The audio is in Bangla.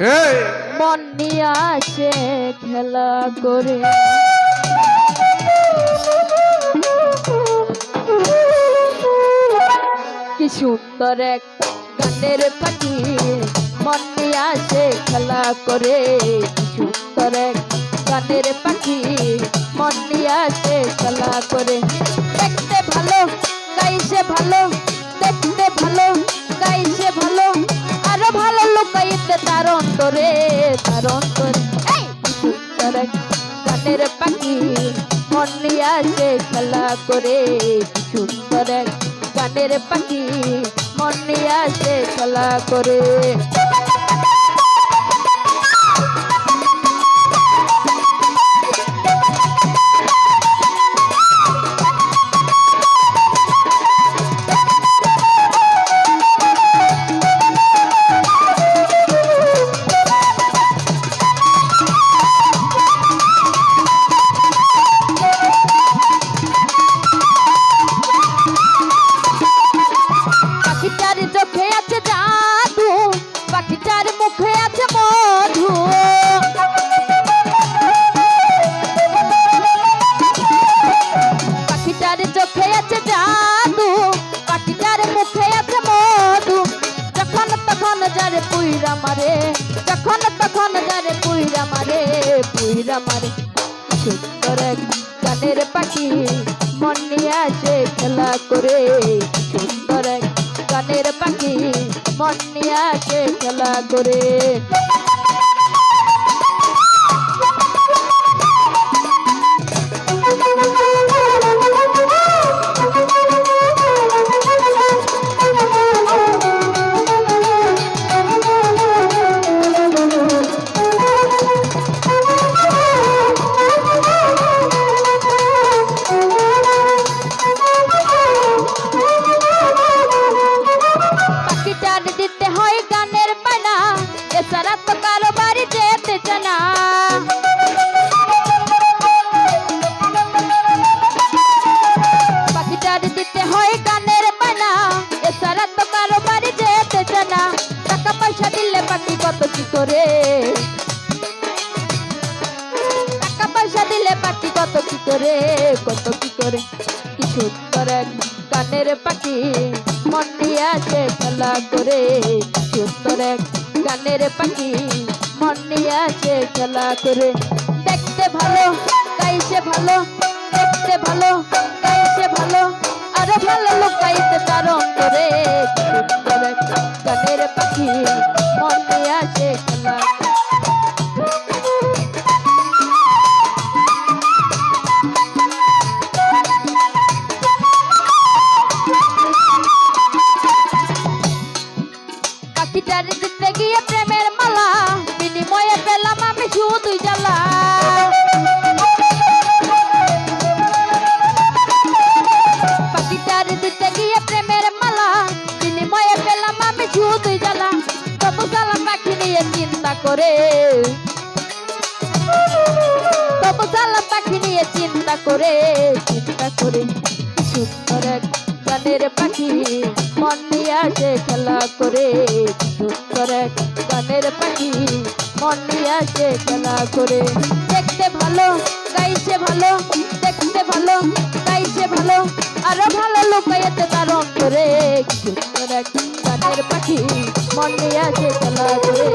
মন নিয়ে আসে খেলা করে। কি সুন্দর এক গানের পাখি। মন নিয়ে আসে খেলা করে। কি সুন্দর এক গানের পাখি। মন নিয়ে আসে খেলা করে। দেখতে ভালো, গাইছে ভালো। আসে খেলা করে সুন্দর এক গানের পাখি মনে আছে খেলা করে। পুইরা মারে। সুন্দর এক গানের পাখি, মন নিয়ে আসে খেলা করে। সুন্দর এক গানের পাখি, মন নিয়ে আসে খেলা করে। দিতে হয় গানের পানা এছাড়া তো কারও বাড়ি যেতে জানা। টাকা পয়সা দিলে পাখি কত কি করে? টাকা পয়সা দিলে পাখি কত কি করে? কত কি করে? কিছু করে গানের পাখি। মন দিয়ে আসে খেলা করে। সুন্দর এক গানের পাখি। মন নিয়ে আসে খেলা করে। দেখতে ভালো, গাইছে ভালো, দেখতে ভালো, গাইছে ভালো। আরও ভালো লোক গাইতে তার অন্তরে গানের পাখি মন আসে খেলা করে। পাখিটার দিতে গিয়ে প্রেমের মালা, বিনিময়ে পেলাম আমি শুধুই জ্বালা করে। তবু জ্বালা পাখি নিয়ে চিন্তা করে চিন্তা করে সুন্দর এক গানের পাখি মন নিয়ে আসে খেলা করে। সুন্দর এক গানের পাখি মন নিয়ে আসে খেলা করে। দেখতে ভালো গাইছে ভালো, দেখতে ভালো গাইছে ভালো, আরও ভালো লুকাইতে তার অন্তরে সুন্দর এক গানের পাখি মন নিয়ে আসে খেলা করে।